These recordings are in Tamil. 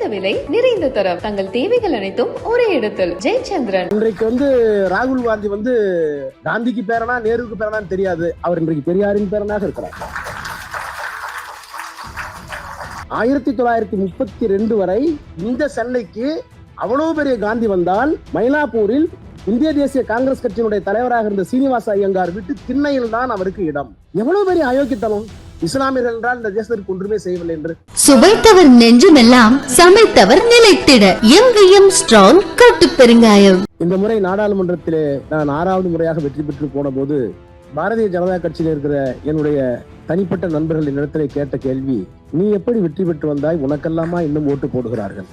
குறைந்த விலை நிறைந்த தரம். தங்கள் தேவைகள் அனைத்தும் ஒரே இடத்தில். ஜெயச்சந்திரன். இன்றைக்கு வந்து ராகுல் காந்தி வந்து காந்திக்கு பேரனா நேருவுக்கு பேரனான்னு தெரியாது. அவர் இன்றைக்கு பெரியாரின் பேரனாக இருக்கிறார். ஆயிரத்தி தொள்ளாயிரத்தி முப்பத்தி ரெண்டு வரை இந்த சென்னைக்கு அவ்வளவு பெரிய காந்தி வந்தால் மயிலாப்பூரில் இந்திய தேசிய காங்கிரஸ் கட்சியினுடைய தலைவராக இருந்த சீனிவாச ஐயங்கார் வீட்டு திண்ணையில் தான் அவருக்கு இடம். எவ்வளவு பெரிய அயோக்கியத்தனம்? இஸ்லாமியர்கள் என்றால் இந்த தேசத்திற்கு ஒன்றுமே செய்யவில்லை என்று. சுவைத்தவர் நெஞ்சுமெல்லாம் சமைத்தவர் நிலைத்திட. எங்கேயும் ஸ்ட்ராங் கட்டு பெருங்காயம். இந்த முறை நாடாளுமன்றத்திலே நான் ஆறாவது முறையாக வெற்றி பெற்று போன போது பாரதிய ஜனதா கட்சியில் இருக்கிற என்னுடைய தனிப்பட்ட நண்பர்கள் என்னிடத்திலே கேட்ட கேள்வி நீ எப்படி வெற்றி பெற்று வந்தாய்? உனக்கெல்லாமா இன்னும் ஓட்டு போடுகிறார்கள்?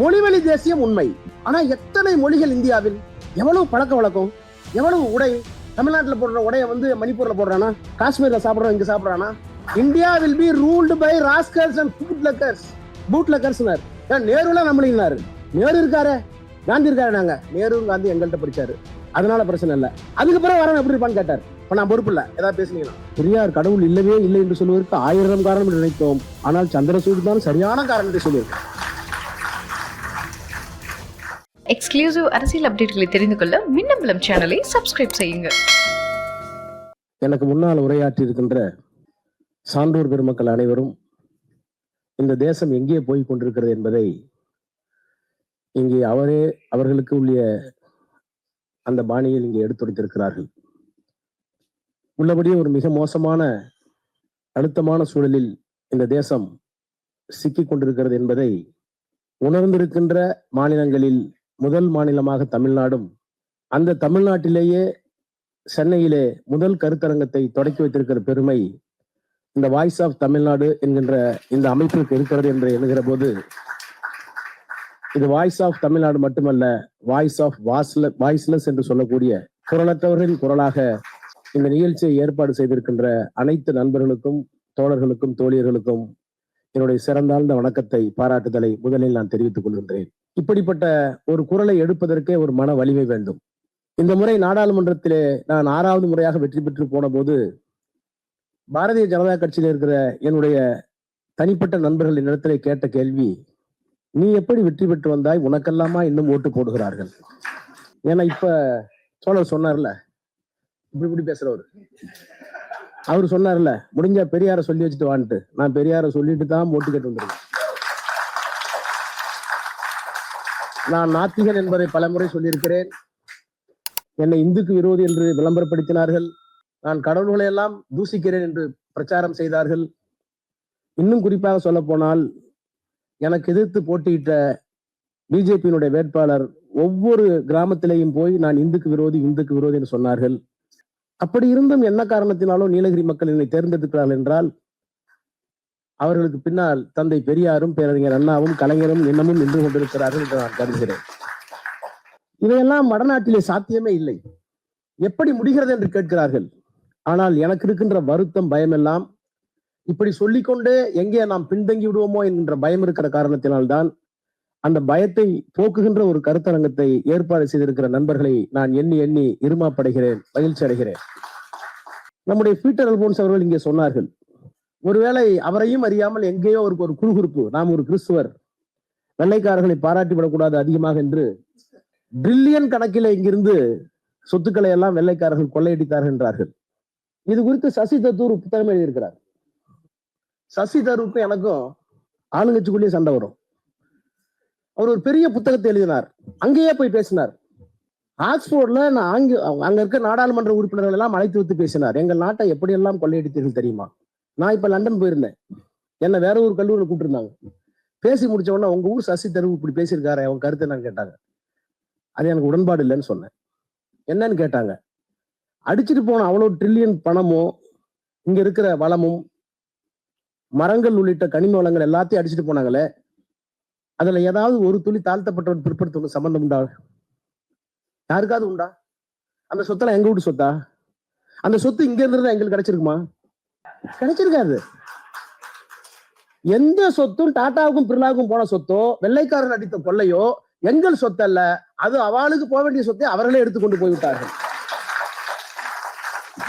மொழிவழி தேசியம் உண்மை. ஆனா எத்தனை மொழிகள் இந்தியாவில்? எவ்வளவு பழக்க வழக்கம்? எவ்வளவு உடை? தமிழ்நாட்டுல போடுற உடைய வந்து மணிப்பூர்ல போடுறானா? காஷ்மீர்ல சாப்பிடுறோம் இங்க சாப்பிடறானா? India will be ruled by rascals and bootleggers boot லக்கர்ஸ்னர் நேருலாம் நம்மளினாரு நேரு இருக்காரு. காந்தி இருக்காரு நாங்க. நேரு காந்தி எங்கள்கிட்ட படிச்சாரு. அதனால பிரச்சனை இல்ல. அதுக்கு பிறகு வரணும் எப்படி இருப்பான்னு கேட்டார். இப்போ நான் பொறுப்பு இல்ல. ஏதாவது பேசுனீங்கன்னா. பெரியார் கடவுள் இல்லவே இல்லை என்று சொல்வதற்கு ஆயிரம் காரணம் என்று நினைத்தோம். ஆனால் சந்திரசூட் தான் சரியான காரணத்தை சொல்லியிருக்கேன் எக்ஸ்க்ளூசிவ் அரசியல் அப்டேட்களை தெரிந்து கொள்ள மின்னம்பலம் சேனலை சப்ஸ்கிரைப் செய்யுங்க. எனக்கு முன்னால் உரையாற்றி இருக்கின்ற சான்றோர் பெருமக்கள் அனைவரும் இந்த தேசம் எங்கே போய் கொண்டிருக்கிறது என்பதை இங்கே அவரே அவர்களுக்கு உள்ள அந்த பாணியில் இங்கே எடுத்துரைத்திருக்கிறார்கள். உள்ளபடியே ஒரு மிக மோசமான அழுத்தமான சூழலில் இந்த தேசம் சிக்கிக் கொண்டிருக்கிறது என்பதை உணர்ந்திருக்கின்ற மாநிலங்களில் முதல் மாநிலமாக தமிழ்நாடும் அந்த தமிழ்நாட்டிலேயே சென்னையிலே முதல் கருத்தரங்கத்தை தொடக்கி வைத்திருக்கிற பெருமை இந்த வாய்ஸ் ஆஃப் தமிழ்நாடு என்கின்ற இந்த அமைப்பிற்கு இருக்கிறது என்று எண்ணுகிற போது இது வாய்ஸ் ஆஃப் தமிழ்நாடு மட்டுமல்ல வாய்ஸ் ஆஃப் வாஸ்ல வாய்ஸ்லெஸ் என்று சொல்லக்கூடிய குரலற்றவர்களின் குரலாக இந்த நிகழ்ச்சியை ஏற்பாடு செய்திருக்கின்ற அனைத்து நண்பர்களுக்கும் தோழர்களுக்கும் தோழியர்களுக்கும் என்னுடைய சிறந்தாழ்ந்த வணக்கத்தை பாராட்டுதலை முதலில் நான் தெரிவித்துக் கொள்கின்றேன். இப்படிப்பட்ட ஒரு குரலை எடுப்பதற்கே ஒரு மன வலிமை வேண்டும். இந்த முறை நாடாளுமன்றத்திலே நான் ஆறாவது முறையாக வெற்றி பெற்று போன போது பாரதிய ஜனதா கட்சியில் இருக்கிற என்னுடைய தனிப்பட்ட நண்பர்கள் என்னிடத்திலே கேட்ட கேள்வி நீ எப்படி வெற்றி பெற்று வந்தாய்? உனக்கெல்லாமா இன்னும் ஓட்டு போடுகிறார்கள்? ஏன்னா இப்ப சோழர் சொன்னார்ல இப்படி இப்படி பேசுறவர். அவர் சொன்னார்ல முடிஞ்சா பெரியார சொல்லி வச்சுட்டு வான்ட்டு. நான் பெரியார சொல்லிட்டு தான் ஓட்டு கேட்டு வந்திருக்கேன். நான் நாத்திகன் என்பதை பலமுறை சொல்லியிருக்கிறேன். என்னை இந்துக்கு விரோதி என்று விளம்பரப்படுத்தினார்கள். நான் கடவுள்களை எல்லாம் தூசிக்கிறேன் என்று பிரச்சாரம் செய்தார்கள். இன்னும் குறிப்பாக சொல்ல போனால் எனக்கு எதிர்த்து போட்டியிட்ட பிஜேபியினுடைய வேட்பாளர் ஒவ்வொரு கிராமத்திலேயும் போய் நான் இந்துக்கு விரோதி இந்துக்கு விரோதி என்று சொன்னார்கள். அப்படி இருந்தும் என்ன காரணத்தினாலும் நீலகிரி மக்கள் என்னை தேர்ந்தெடுக்கிறார்கள் என்றால் அவர்களுக்கு பின்னால் தந்தை பெரியாரும் பேரறிஞர் அண்ணாவும் கலைஞரும் இன்னமும் நின்று கொண்டிருக்கிறார்கள் என்று நான் கருதுகிறேன். இதையெல்லாம் வடநாட்டிலே சாத்தியமே இல்லை. எப்படி முடிகிறது என்று கேட்கிறார்கள்? ஆனால் எனக்கு இருக்கின்ற வருத்தம் பயமெல்லாம் இப்படி சொல்லிக்கொண்டே எங்கே நாம் பின்தங்கி விடுவோமோ என்கின்ற பயம் இருக்கிற காரணத்தினால்தான் அந்த பயத்தை போக்குகின்ற ஒரு கருத்தரங்கத்தை ஏற்பாடு செய்திருக்கிற நண்பர்களை நான் எண்ணி எண்ணி இருமாப்படைகிறேன் மகிழ்ச்சி அடைகிறேன் நம்முடைய பீட்டர் அல்போன்ஸ் அவர்கள் இங்கே சொன்னார்கள் ஒருவேளை அவரையும் அறியாமல் எங்கேயோ ஒரு ஒரு குறுகுறுப்பு நாம் ஒரு கிறிஸ்துவர் வெள்ளைக்காரர்களை பாராட்டி விடக்கூடாது அதிகமாக என்று பில்லியன் கணக்கில் இங்கிருந்து சொத்துக்களை எல்லாம் வெள்ளைக்காரர்கள் கொள்ளையடித்தார்கள் என்றார்கள். இது குறித்து சசி தத்தூர் புத்தகம் எழுதியிருக்கிறார். சசி தரூருக்கும் எனக்கும் ஆளுங்கட்சிக்குள்ளேயே சண்டை வரும். அவர் ஒரு பெரிய புத்தகத்தை எழுதினார். அங்கேயே போய் பேசினார். ஆக்ஸ்போர்ட்ல நான் அங்க அங்க இருக்க நாடாளுமன்ற உறுப்பினர்கள் எல்லாம் அழைத்து வைத்து பேசினார். எங்கள் நாட்டை எப்படியெல்லாம் கொள்ளையடித்தீர்கள் தெரியுமா? நான் இப்ப லண்டன் போயிருந்தேன். என்ன வேற ஒரு கல்லூரியில் கூப்பிட்டுருந்தாங்க. பேசி முடிச்ச உடனே உங்க ஊர் சசி தருவு இப்படி பேசியிருக்காரு அவங்க கருத்து என்னன்னு கேட்டாங்க. அது எனக்கு உடன்பாடு இல்லைன்னு சொன்னேன். என்னன்னு கேட்டாங்க. அடிச்சுட்டு போன அவ்வளவு ட்ரில்லியன் பணமும் இங்க இருக்கிற வளமும் மரங்கள் உள்ளிட்ட கனிம வளங்கள் எல்லாத்தையும் அடிச்சுட்டு போனாங்களே அதுல ஏதாவது ஒரு துளி தாழ்த்தப்பட்டவன் பிற்படுத்தவங்க சம்பந்தம் உண்டா? யாருக்காவது உண்டா? அந்த சொத்தெல்லாம் எங்க வீட்டு சொத்தா? அந்த சொத்து இங்க இருந்து எங்களுக்கு கிடைச்சிருக்குமா? கிடைச்சிருக்காது. எந்த சொத்தும் டாட்டாவுக்கும் பிர்லாவுக்கும் போன சொத்தோ வெள்ளைக்காரன் அடித்த கொள்ளையோ எங்கள் சொத்தல்ல அது அவளுக்கு போக வேண்டிய சொத்தை அவர்களே எடுத்துக்கொண்டு போய்விட்டார்கள்.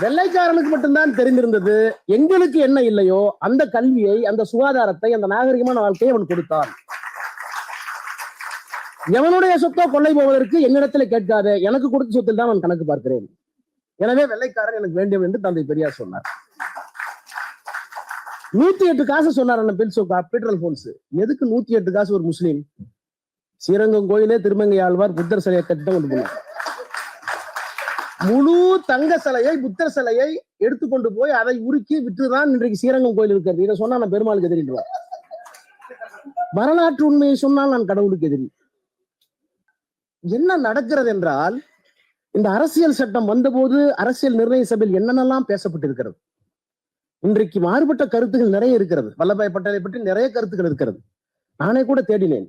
வெள்ளைக்காரனுக்கு மட்டும்தான் தெரிந்திருந்தது எங்களுக்கு என்ன இல்லையோ அந்த கல்வியை அந்த சுகாதாரத்தை அந்த நாகரிகமான வாழ்க்கையை அவன் கொடுத்தான். எவனுடைய சொத்தோ கொள்ளை போவதற்கு என்னிடத்துல கேட்காத எனக்கு கொடுத்த சொத்தில் தான் நான் கணக்கு பார்க்கிறேன். எனவே வெள்ளைக்காரன் எனக்கு வேண்டும் என்று தந்தை பெரியார் சொன்னார். நூத்தி எட்டு காசு சொன்னார் அண்ணன் பெல்சோ பெட்ரோல் போன்ஸ் எதுக்கு நூத்தி எட்டு காசு ஒரு முஸ்லீம்? ஸ்ரீரங்கம் கோயிலே திருமங்கை ஆழ்வார் புத்தர் சிலையை கட்டிதான் கொண்டு போனார். முழு தங்க சிலையை புத்தர் சிலையை எடுத்துக்கொண்டு போய் அதை உருக்கி விட்டுதான் இன்றைக்கு ஸ்ரீரங்கம் கோயில் இருக்கிறது. இதை சொன்னா நான் பெருமாளுக்கு எதிரிடுவார் வரலாற்று உண்மையை சொன்னால் நான் கடவுளுக்கு எதிரி. என்ன நடக்கிறது என்றால் இந்த அரசியல் சட்டம் வந்தபோது அரசியல் நிர்ணய சபையில் என்னென்னலாம் பேசப்பட்டிருக்கிறது? இன்றைக்கு மாறுபட்ட கருத்துகள் நிறைய இருக்கிறது. வல்லபாய் பட்டேலை பற்றி நிறைய கருத்துக்கள் இருக்கிறது. நானே கூட தேடினேன்.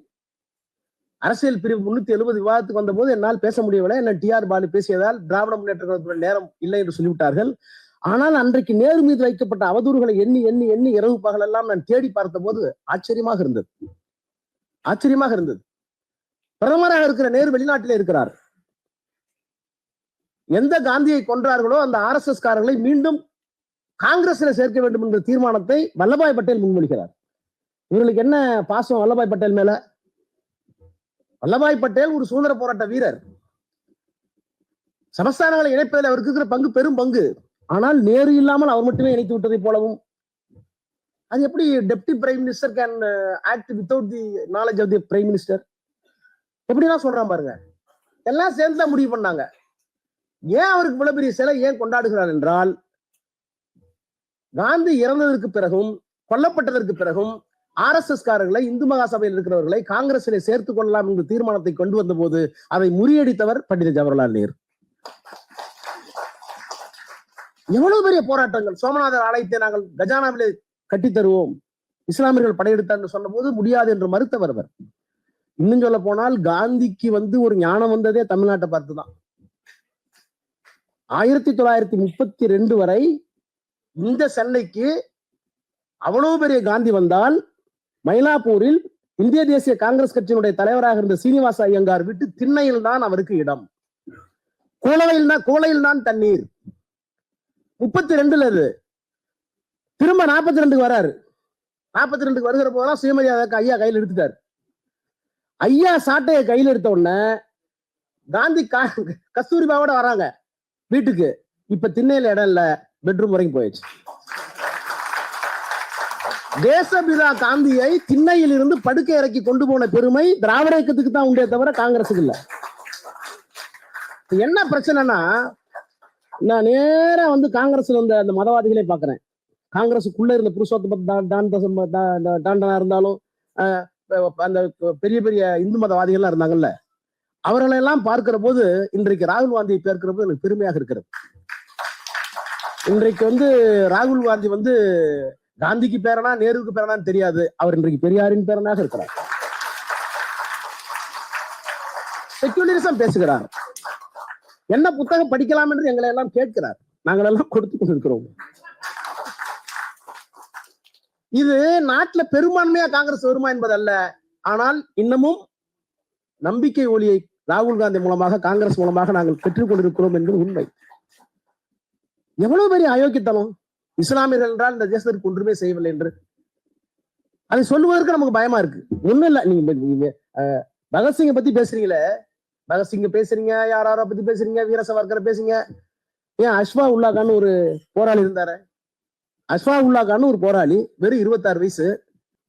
அரசியல் பிரிவு முன்னூத்தி எழுபது விவாதத்துக்கு வந்தபோது என்னால் பேச முடியவில்லை. என்ன டி ஆர் பாலு பேசியதால் திராவிட முன்னேற்ற நேரம் இல்லை என்று சொல்லிவிட்டார்கள். ஆனால் அன்றைக்கு நேரு மீது வைக்கப்பட்ட அவதூறுகளை எண்ணி எண்ணி எண்ணி இரவு பகல் எல்லாம் நான் தேடி பார்த்த போது ஆச்சரியமாக இருந்தது. ஆச்சரியமாக இருந்தது. பிரதமராக இருக்கிற நேரு வெளிநாட்டிலே இருக்கிறார். எந்த காந்தியை கொன்றார்களோ அந்த ஆர் எஸ் எஸ் காரர்களை மீண்டும் காங்கிரஸ்ல சேர்க்க வேண்டும் என்ற தீர்மானத்தை வல்லபாய் பட்டேல் முன்மொழிகிறார். இவர்களுக்கு என்ன பாசம் வல்லபாய் பட்டேல் மேல? வல்லபாய் பட்டேல் ஒரு சுதந்திர போராட்ட வீரர். சமஸ்தானங்களை இணைப்பதில் அவருக்கு இருக்கிற பங்கு பெரும் பங்கு. ஆனால் நேரு இல்லாமல் அவர் மட்டுமே இணைத்து விட்டதை போலவும். அது எப்படி deputy prime minister can act without the knowledge of the prime minister? எப்படிலாம் சொல்றான் பாருங்க. எல்லாம் சேர்ந்து தான் முடிவு பண்ணாங்க. ஏன் அவருக்கு இவ்வளவு பெரிய சிலை ஏன் கொண்டாடுகிறார் என்றால் காந்தி இறந்ததற்கு பிறகும் கொல்லப்பட்டதற்கு பிறகும் ஆர் எஸ் எஸ் காரர்களை இந்து மகாசபையில் இருக்கிறவர்களை காங்கிரசிலே சேர்த்துக் கொள்ளலாம் என்ற தீர்மானத்தை கொண்டு வந்த போது அதை முறியடித்தவர் பண்டித ஜவஹர்லால் நேரு. எவ்வளவு பெரிய போராட்டங்கள். சோமநாதர் ஆலயத்தை நாங்கள் கஜானாவிலே கட்டி தருவோம். இஸ்லாமியர்கள் படையெடுத்தார் சொன்ன போது முடியாது என்று மறுத்தவர் அவர். இன்னும் சொல்ல போனால் காந்திக்கு வந்து ஒரு ஞானம் வந்ததே தமிழ்நாட்டை பார்த்துதான். ஆயிரத்தி தொள்ளாயிரத்தி முப்பத்தி ரெண்டு வரை இந்த சென்னைக்கு அவ்வளவு பெரிய காந்தி வந்தால் மயிலாப்பூரில் இந்திய தேசிய காங்கிரஸ் கட்சியினுடைய தலைவராக இருந்த சீனிவாச ஐயங்கார் வீட்டு திண்ணையில் தான் அவருக்கு இடம். கோலையில் தான் கோலையில் தான் தண்ணீர். முப்பத்தி ரெண்டுல அது. திரும்ப நாற்பத்தி ரெண்டுக்கு வராரு. நாற்பத்தி ரெண்டுக்கு வருகிற போதெல்லாம் சுயமரியாதைக்கு ஐயா கையில் எடுத்துட்டாரு. ஐயா சாட்டையை கையில் எடுத்த உடனே காந்தி கா- கஸ்தூரிபாவோட வராங்க வீட்டுக்கு. இப்ப திண்ணையில இடம் இல்ல. பெட்ரூம் வரைக்கும் போயிடுச்சு. தேசபிதா காந்தியை திண்ணையில் இருந்து படுக்கை இறக்கி கொண்டு போன பெருமை திராவிட இயக்கத்துக்கு தான் உண்டே தவிர காங்கிரஸுக்கு இல்லை. என்ன பிரச்சனைனா நான் நேரா வந்து காங்கிரஸ்ல இருந்த அந்த மதவாதிகளை பாக்குறேன். காங்கிரஸுக்குள்ள இருந்த புருஷோத்தம டாண்டனா இருந்தாலும் அஹ், அந்த பெரிய பெரிய இந்து மதவாதிகள்லாம் இருந்தாங்கல்ல அவர்களை எல்லாம் பார்க்கிற போது இன்றைக்கு ராகுல் காந்தியை பார்க்கிற போது எனக்கு பெருமையாக இருக்கிறது. இன்றைக்கு வந்து ராகுல் காந்தி வந்து காந்திக்கு பேரனா நேருவுக்கு பேரனான்னு தெரியாது. அவர் இன்றைக்கு பெரியாரின் பேரனாக இருக்கிறார். செக்யூலரிசம் பேசுகிறார். என்ன புத்தகம் படிக்கலாம் என்று எங்களை எல்லாம் கேட்கிறார். நாங்கள் எல்லாம் கொடுத்து கொண்டிருக்கிறோம். இது நாட்டுல பெரும்பான்மையா காங்கிரஸ் வருமா என்பதல்ல. ஆனால் இன்னமும் நம்பிக்கை ஒளியை ராகுல் காந்தி மூலமாக காங்கிரஸ் மூலமாக நாங்கள் பெற்றுக் கொண்டிருக்கிறோம் என்பது உண்மை. எவ்வளவு பெரிய அயோக்கியத்தனம்? இஸ்லாமியர்கள் என்றால் இந்த தேசத்திற்கு ஒன்றுமே செய்யவில்லை என்று. அதை சொல்லுவதற்கு நமக்கு பயமா இருக்கு. ஒண்ணும் இல்ல. நீங்க நீங்க பகத்சிங்க பத்தி பேசுறீங்களே? பகத்சிங்க பேசுறீங்க யாராரோ பத்தி பேசுறீங்க? வீர சவர்கரை பேசுறீங்க ஏன் அஷ்வா உல்லா கான் ஒரு போராளி இருந்தாரு? அஷ்வா உல்லா கான் ஒரு போராளி வெறும் இருபத்தாறு வயசு.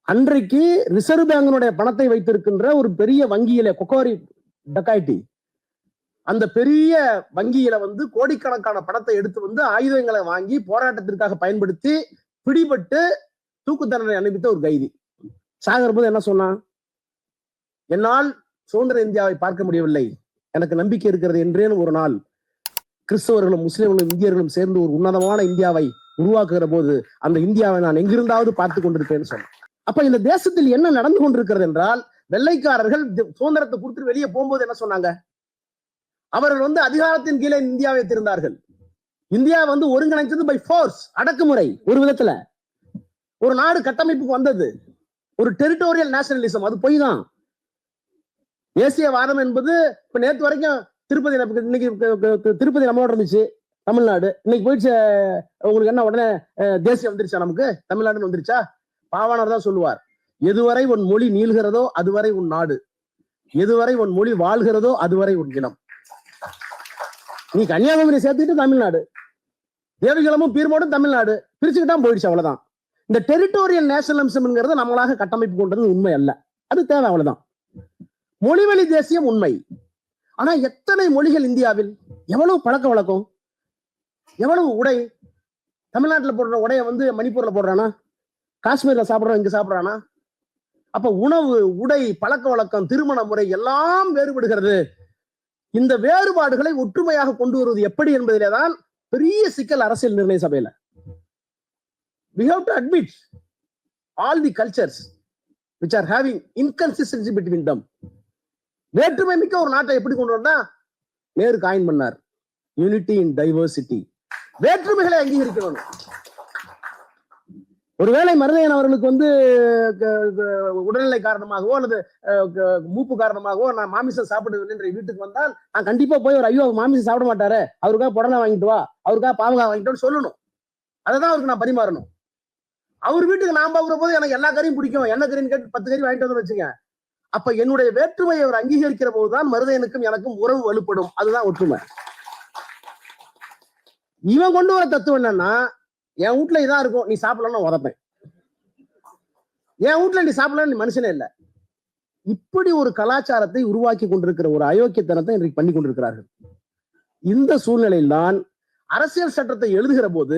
அன்றைக்கு ரிசர்வ் பேங்கினுடைய பணத்தை வைத்திருக்கின்ற ஒரு பெரிய வங்கியில கொக்கோரி டக்காய்டி அந்த பெரிய வங்கியில வந்து கோடிக்கணக்கான பணத்தை எடுத்து வந்து ஆயுதங்களை வாங்கி போராட்டத்திற்காக பயன்படுத்தி பிடிபட்டு தூக்கு தண்டனை அனுப்பித்த ஒரு கைதி. சாகர் போது என்ன சொன்னான்? என்னால் சுதந்திர இந்தியாவை பார்க்க முடியவில்லை. எனக்கு நம்பிக்கை இருக்கிறது என்றேன்னு ஒரு நாள். கிறிஸ்தவர்களும் முஸ்லிம்களும் இந்தியர்களும் சேர்ந்து ஒரு உன்னதமான இந்தியாவை உருவாக்குகிற போது அந்த இந்தியாவை நான் எங்கிருந்தாவது பார்த்து கொண்டிருப்பேன்னு சொன்னேன். அப்ப இந்த தேசத்தில் என்ன நடந்து கொண்டிருக்கிறது என்றால் வெள்ளைக்காரர்கள் சுதந்திரத்தை கொடுத்துட்டு வெளியே போகும்போது என்ன சொன்னாங்க? அவர்கள் வந்து அதிகாரத்தின் கீழே இந்தியாவை வைத்திருந்தார்கள் இந்தியா வந்து ஒருங்கிணைச்சது பை ஃபோர்ஸ் அடக்குமுறை ஒரு விதத்துல. ஒரு நாடு கட்டமைப்புக்கு வந்தது. ஒரு டெரிட்டோரியல் நேஷனலிசம் அது பொய் தான். தேசியவாதம் என்பது இப்ப நேத்து வரைக்கும் திருப்பதி இன்னைக்கு திருப்பதி நம்மளோட இருந்துச்சு தமிழ்நாடு. இன்னைக்கு போயிடுச்சு உங்களுக்கு என்ன உடனே அஹ், தேசியம் வந்துருச்சா நமக்கு? தமிழ்நாடுன்னு வந்துருச்சா? பாவாணர் தான் சொல்லுவார். எதுவரை உன் மொழி நீள்கிறதோ அதுவரை உன் நாடு. எதுவரை உன் மொழி வாழ்கிறதோ அதுவரை உன் இனம். நீ கன்னியாகுமரி சேர்த்துக்கிட்டு தமிழ்நாடு. தேவிகுளமும் பீர்மோடும் தமிழ்நாடு. பிரிச்சுக்கிட்டா போயிடுச்சு அவ்வளவுதான். இந்த டெரிட்டோரியல் நேஷனலிசம்ங்கிறது நம்மளாக கட்டமைப்பு கொண்டது உண்மை அல்ல. அது தேவை அவ்வளவுதான். மொழிவழி தேசியம் உண்மை. ஆனா எத்தனை மொழிகள் இந்தியாவில்? எவ்வளவு பழக்க வழக்கம்? எவ்வளவு உடை? தமிழ்நாட்டுல போடுற உடைய வந்து மணிப்பூர்ல போடுறானா? காஷ்மீர்ல சாப்பிடுறான் இங்க சாப்பிடுறானா? அப்ப உணவு உடை பழக்க வழக்கம் திருமண முறை எல்லாம் வேறுபடுகிறது. இந்த வேறுபாடுகளை ஒற்றுமையாக கொண்டு வருவது எப்படி என்பதிலே தான் பெரிய சிக்கல் அரசியல் நிர்ணய சபையில. We have to admit all the cultures which are having inconsistency between them. வேற்றுமை மிக்க ஒரு நாட்டை எப்படி கொண்டு வந்தா நேரு காயின் பண்ணார். யூனிட்டி இன் டைவர்சிட்டி வேற்றுமைகளை அங்கீகரிக்கணும். ஒருவேளை மருதையன் அவர்களுக்கு வந்து க- உடல்நிலை காரணமாகவோ அல்லது மூப்பு காரணமாகவோ நான் மாமிசம் சாப்பிடுவேன் என்ற வீட்டுக்கு வந்தால் நான் கண்டிப்பா போய் ஒரு ஐயோ மாமிசம் சாப்பிட மாட்டாரு அவருக்காக புடலை வாங்கிட்டு வா அவருக்காக பாவகா வாங்கிட்டு சொல்லணும். அதை தான் அவருக்கு நான் பரிமாறணும். அவர் வீட்டுக்கு நான் போகிற போது எனக்கு எல்லா கறியும் பிடிக்கும். என்ன கறின்னு கேட்டு பத்து கறி வாங்கிட்டு வந்து வச்சுங்க அப்ப என்னுடைய வேற்றுமையை அவர் அங்கீகரிக்கிற போதுதான் மருதையனுக்கும் எனக்கும் உறவு வலுப்படும். அதுதான் ஒற்றுமை. இவன் கொண்டு வர தத்துவம் என்னன்னா என் வீட்டுல இதான் இருக்கும். நீ சாப்பிடலன்னு உதப்பேன். என் வீட்டுல நீ சாப்பிடல நீ மனுஷனே இல்ல. இப்படி ஒரு கலாச்சாரத்தை உருவாக்கி கொண்டிருக்கிற ஒரு அயோக்கியத்தனத்தை இன்றைக்கு பண்ணி கொண்டிருக்கிறார்கள். இந்த சூழ்நிலையில் தான் அரசியல் சட்டத்தை எழுதுகிற போது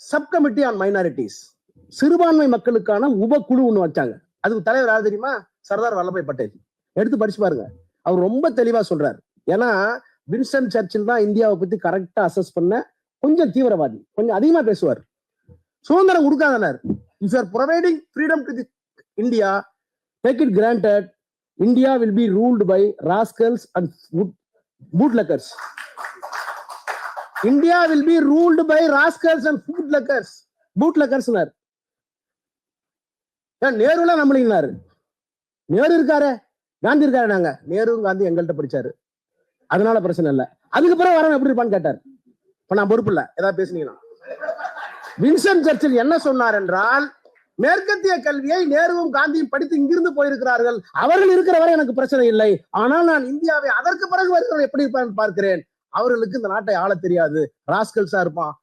சப் கமிட்டி ஆன் மைனாரிட்டிஸ் சிறுபான்மை மக்களுக்கான உபக்குழு ஒன்று வச்சாங்க. அதுக்கு தலைவர் யார் தெரியுமா? சர்தார் வல்லபாய் பட்டேல். எடுத்து படிச்சு பாருங்க. அவர் ரொம்ப தெளிவா சொல்றாரு. ஏன்னா வின்ஸ்டன் சர்ச்சில் தான் இந்தியாவை பத்தி கரெக்டா அசஸ் பண்ண கொஞ்சம் தீவிரவாதி கொஞ்சம் அதிகமா பேசுவார். சுதந்திரம் கொடுக்காதனர் if are providing freedom to the India take it granted India will be ruled by rascals and bootleggers India will be ruled by rascals and bootleggers பூட்லக்கர்ஸ்னர் நேருல நம்மளிங்கனாரு நேரு இருக்காரு காந்தி இருக்காரு நாங்க. நேரு காந்தி எங்கள்கிட்ட படிச்சாரு. அதனால பிரச்சனை இல்ல. அதுக்கு பிறகு வரவன் எப்படி இருப்பான்னு கேட்டார். இப்ப நான் பொறுப்பு இல்ல. ஏதாவது பேசுனீங்கன்னா. வின்சன் சர்ச்சில் என்ன சொன்னார் என்றால் மேற்கத்திய கல்வியை நேருவும் காந்தியும் படித்து இங்கிருந்து போயிருக்கிறார்கள். அவர்கள் இருக்கிற வரை எனக்கு பிரச்சனை இல்லை. ஆனால் நான் இந்தியாவை அதற்கு பிறகு வருகிறவன் எப்படி இருப்பான்னு பார்க்கிறேன். அவர்களுக்கு இந்த நாட்டை ஆள தெரியாது. ராஸ்கல்ஸா இருப்பான்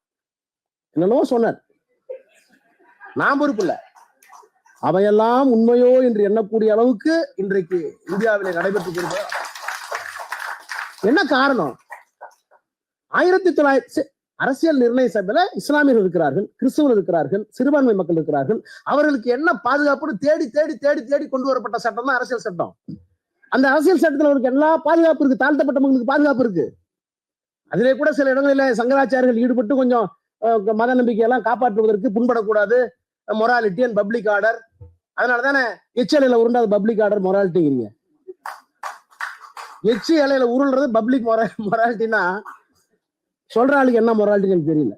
என்னன்னோ சொன்னார். நான் பொறுப்பு இல்லை. அவையெல்லாம் உண்மையோ என்று எண்ணக்கூடிய அளவுக்கு இன்றைக்கு இந்தியாவிலே நடைபெற்று என்ன காரணம்? ஆயிரத்தி தொள்ளாயிரத்தி அரசியல் நிர்ணய சபையில இஸ்லாமியர்கள் இருக்கிறார்கள் கிறிஸ்தவர்கள் இருக்கிறார்கள் சிறுபான்மை மக்கள் இருக்கிறார்கள். அவர்களுக்கு என்ன பாதுகாப்புன்னு தேடி தேடி தேடி தேடி கொண்டு வரப்பட்ட சட்டம் தான் அரசியல் சட்டம். அந்த அரசியல் சட்டத்துல அவருக்கு எல்லா பாதுகாப்பு இருக்கு. தாழ்த்தப்பட்ட மக்களுக்கு பாதுகாப்பு இருக்கு. அதிலே கூட சில இடங்களில் சங்கராச்சாரியர்கள் ஈடுபட்டு கொஞ்சம் மத நம்பிக்கையெல்லாம் காப்பாற்றுவதற்கு புண்படக்கூடாது. மொராலிட்டி அண்ட் பப்ளிக் ஆர்டர் அதனால தானே எச்எல்ல உருண்டாது பப்ளிக் ஆர்டர் மொராலிட்டிங்கிறீங்க எச்சு இலையில உருள்றது பப்ளிக் மொராலிட்டினா சொல்ற ஆளுக்கு என்ன மொராலிட்டின்னு தெரியல.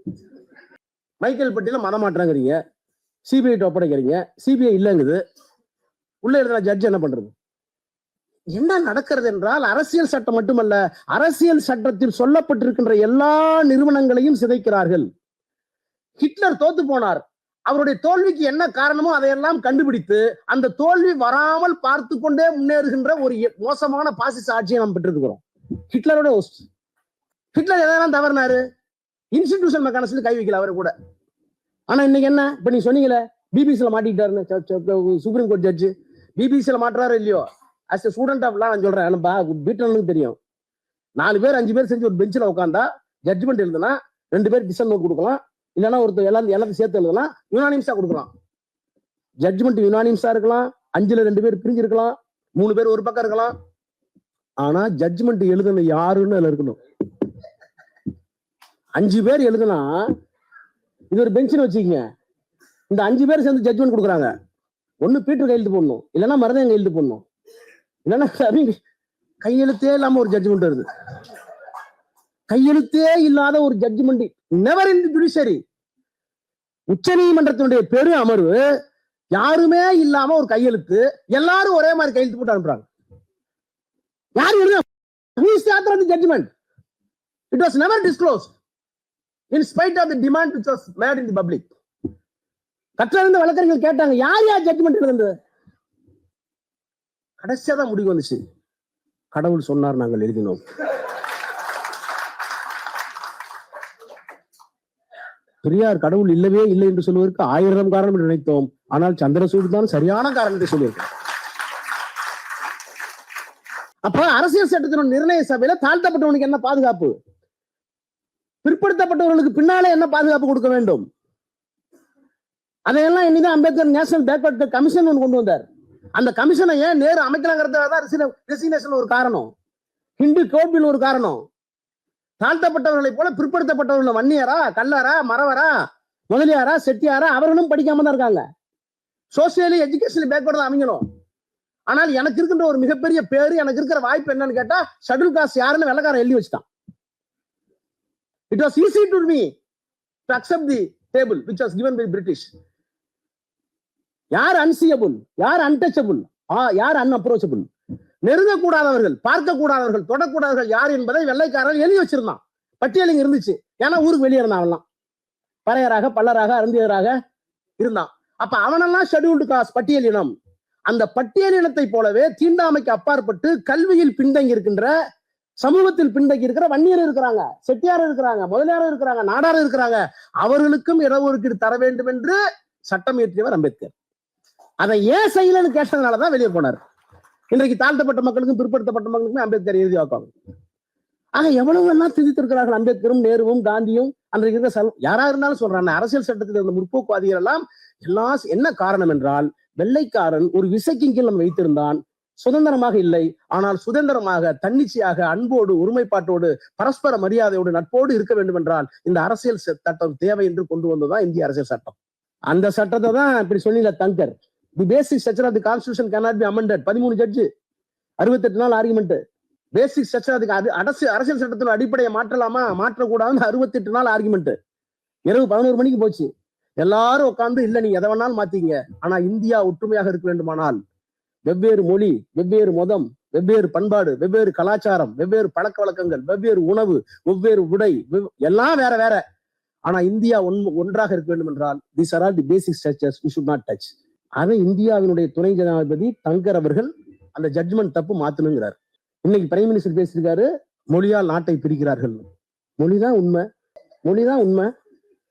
மைக்கேல் பட்டியல மனமாற்றாங்கிறீங்க சிபிஐ ஒப்படைக்கிறீங்க. சிபிஐ இல்லைங்குது. உள்ள எழுதின ஜட்ஜ் என்ன பண்றது? என்ன நடக்கிறது என்றால் அரசியல் சட்டம் மட்டுமல்ல அரசியல் சட்டத்தில் சொல்லப்பட்டிருக்கின்ற எல்லா நிறுவனங்களையும் சிதைக்கிறார்கள். ஹிட்லர் தோத்து போனார். அவருடைய தோல்விக்கு என்ன காரணமோ அதையெல்லாம் கண்டுபிடித்து அந்த தோல்வி வராமல் பார்த்து கொண்டே முன்னேறுகின்ற ஒரு எ- மோசமான பாசிச ஆட்சியை நாம் பெற்றிருக்கிறோம். ஹிட்லரோட. ஹிட்லர் எதெல்லாம் தவறினாரு? இன்ஸ்டிடியூஷன் மெக்கானிசம் கை வைக்கல அவரு கூட. ஆனா இன்னைக்கு என்ன? இப்ப நீ சொன்னீங்களே பிபிசில மாட்டிக்கிட்டாருன்னு சுப்ரீம் கோர்ட் ஜட்ஜு பிபிசில மாட்டுறாரு இல்லையோ? அஸ் எ ஸ்டூடெண்ட் ஆஃப் நான் சொல்றேன். பா வீட்டில் தெரியும். நாலு பேர் அஞ்சு பேர் செஞ்சு ஒரு பெஞ்சில் உட்காந்தா ஜட்ஜ்மெண்ட் எழுதுனா ரெண்டு பேர் டிசன் நோட் கொடுக்கலாம். இல்லைன்னா ஒருத்தர் எல்லாத்தையும் எல்லாத்தையும் சேர்த்து எழுதலாம் யுனானிம்ஸா கொடுக்கலாம். ஜட்ஜ்மெண்ட் யுனானிம்ஸா இருக்கலாம். அஞ்சுல ரெண்டு பேர் பிரிஞ்சு இருக்கலாம் மூணு பேர் ஒரு பக்கம் இருக்கலாம். ஆனா ஜட்ஜ்மெண்ட் எழுதுன யாருன்னு அதுல இருக்கணும். அஞ்சு பேர் எழுதுனா இது ஒரு பென்ஷன் வச்சுக்கங்க. இந்த அஞ்சு பேர் சேர்ந்து ஜட்ஜ்மெண்ட் கொடுக்குறாங்க. ஒண்ணு பீட்டர் கையெழுத்து போடணும். இல்லைன்னா மருதன் கையெழுத்து போடணும். இல்லைன்னா ரவி கையெழுத்தே இல்லாம ஒரு ஜட்ஜ்மெண்ட் வருது. கையெழுத்தே இல்லாத ஒரு ஜட்ஜ்மெண்ட் நெவர் இன் ஜுடிஷரி உச்ச நீதிமன்றத்தினுடைய பெரு அமர்வு யாருமே இல்லாம ஒரு கையெழுத்து எல்லாரும் ஒரே மாதிரி கையெழுத்து போட்டு அனுப்புறாங்க. யார் எழுதுனா? who is never disclose the judgment of was demand disclosed in spite of the demand கற்றறிந்த வழக்கறிஞர்கள் கேட்டாங்க யார் யார் ஜட்ஜ்மெண்ட் எழுதுனது? கடைசியா தான் முடிவு வந்துச்சு. கடவுள் சொன்னார் நாங்கள் எழுதினோம். பெரியார் கடவுள் இல்லவே இல்லை என்று சொல்வதற்கு ஆயிரம் காரணம் என்று நினைத்தோம். ஆனால் சந்திரசூடு தான் சரியான காரணம் என்று சொல்லியிருக்கார் அப்ப அரசியல் சட்டத்தின் நிர்ணய சபையில தாழ்த்தப்பட்டவனுக்கு என்ன பாதுகாப்பு? பிற்படுத்தப்பட்டவர்களுக்கு பின்னாலே என்ன பாதுகாப்பு கொடுக்க வேண்டும்? அதையெல்லாம் இனிதான் அம்பேத்கர் நேஷனல் பேக்வர்ட் கமிஷன் ஒன்று கொண்டு வந்தார். அந்த கமிஷனை ஏன் நேரு அமைக்கலாங்கிறதுதான் ரெசினேஷன் ஒரு காரணம்? ஹிந்து கோபில் ஒரு காரணம். தாழ்த்தப்பட்டவர்களை போல பிற்படுத்தப்பட்டவர்கள் வன்னியரா கல்லாரா மறவரா முதலியாரா செட்டியாரா அவர்களும் படிக்காம தான் இருக்காங்க. சோசியலி எஜுகேஷனல் பேக்வர்டு தான் அமைங்கணும் ஆனால் எனக்கு இருக்கின்ற ஒரு மிகப்பெரிய பேரு எனக்கு இருக்கிற வாய்ப்பு என்னன்னு கேட்டா ஷெட்யூல் காஸ்ட் யாருன்னு வெள்ளக்காரன் எழுதி வச்சுட்டான். It was easy to me to accept the table which was given by British யார் அன்சியபுள் யார் அன்டச்சபிள் யார் அன்அப்ரோச்சபிள் நெருங்கக்கூடாதவர்கள் பார்க்கக்கூடாதவர்கள் தொடக்கூடாதவர்கள் யார் என்பதை வெள்ளைக்காரன் எழுதி வச்சிருந்தான். பட்டியல் இங்க இருந்துச்சு. ஏன்னா ஊருக்கு வெளியே இருந்தான் அவன்லாம். பறையராக பல்லராக அருந்தியராக இருந்தான். அப்ப அவனெல்லாம் ஷெட்யூல்டு காஸ்ட் பட்டியல் இனம். அந்த பட்டியல் இனத்தை போலவே தீண்டாமைக்கு அப்பாற்பட்டு கல்வியில் பின்தங்கி இருக்கின்ற சமூகத்தில் பின்தங்கி இருக்கிற வன்னியர் இருக்கிறாங்க செட்டியார் இருக்கிறாங்க முதலியார் இருக்கிறாங்க நாடார் இருக்கிறாங்க. அவர்களுக்கும் இடஒதுக்கீடு தர வேண்டும் என்று சட்டம் இயற்றியவர் அம்பேத்கர். அதை ஏன் செய்யலன்னு கேட்டதுனாலதான் வெளியே போனார். இன்றைக்கு தாழ்த்தப்பட்ட மக்களுக்கும் பிற்படுத்தப்பட்ட மக்களுக்கும் அம்பேத்கர் எழுதி வாக்காங்க ஆக எவ்வளவு எல்லாம் திதித்திருக்கிறார்கள் அம்பேத்கரும் நேருவும் காந்தியும் அன்றைக்கு இருக்கிற செல் யாரா இருந்தாலும் சொல்றாங்க அரசியல் சட்டத்தில் இருந்த முற்போக்குவாதிகள் எல்லாம் எல்லா என்ன காரணம் என்றால் வெள்ளைக்காரன் ஒரு விசைக்கின் கீழ் நம்ம வைத்திருந்தான் சுதந்திரமாக இல்லை. ஆனால் சுதந்திரமாக தன்னிச்சையாக அன்போடு ஒருமைப்பாட்டோடு பரஸ்பர மரியாதையோடு நட்போடு இருக்க வேண்டும் என்றால் இந்த அரசியல் சட்டம் தேவை என்று கொண்டு வந்ததுதான் இந்திய அரசியல் சட்டம். அந்த சட்டத்தை தான் இப்படி சொன்னீங்க Thangar. The basic structure of the constitution cannot be amended. பதிமூணு ஜட்ஜு. அறுபத்தெட்டு நாள் ஆர்குமெண்ட் பேசிக் ஸ்ட்ரக்சர் அதுக்கு அது அரசு அரசியல் சட்டத்தின் அடிப்படையை மாற்றலாமா? மாற்றக்கூடாதுன்னு அறுபத்தெட்டு நாள் ஆர்குமெண்ட் இரவு பதினோரு மணிக்கு போச்சு. எல்லாரும் உட்கார்ந்து இல்ல நீங்க எதை வேணாலும் மாத்தீங்க ஆனா இந்தியா ஒற்றுமையாக இருக்க வேண்டுமானால் வெவ்வேறு மொழி வெவ்வேறு மதம் வெவ்வேறு பண்பாடு வெவ்வேறு கலாச்சாரம் வெவ்வேறு பழக்க வழக்கங்கள் வெவ்வேறு உணவு வெவ்வேறு உடை எல்லாம் வேற வேற. ஆனா இந்தியா ஒன் ஒன்றாக இருக்க வேண்டும் என்றால் this are all the basic structures we should not touch அதை இந்தியாவினுடைய துணை ஜனாதிபதி தங்கர் அவர்கள் அந்த ஜட்ஜ்மெண்ட் தப்பு மாத்தணுங்கிறார். இன்னைக்கு பிரைம் மினிஸ்டர் பேசியிருக்காரு மொழியால் நாட்டை பிரிக்கிறார்கள். மொழிதான் உண்மை. மொழிதான் உண்மை.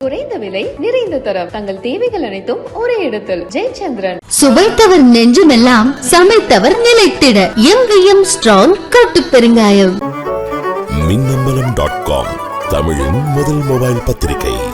குறைந்த விலை நிறைந்த தரம். தங்கள் தேவைகள் அனைத்தும் ஒரே இடத்தில். ஜெயச்சந்திரன். சுவைத்தவர் நெஞ்சுமெல்லாம் சமைத்தவர் நிலைத்திட. எங்கேயும் ஸ்ட்ராங் கட்டு பெருங்காயம். மின்னம்பலம் டாட் காம் தமிழின் முதல் மொபைல் பத்திரிகை.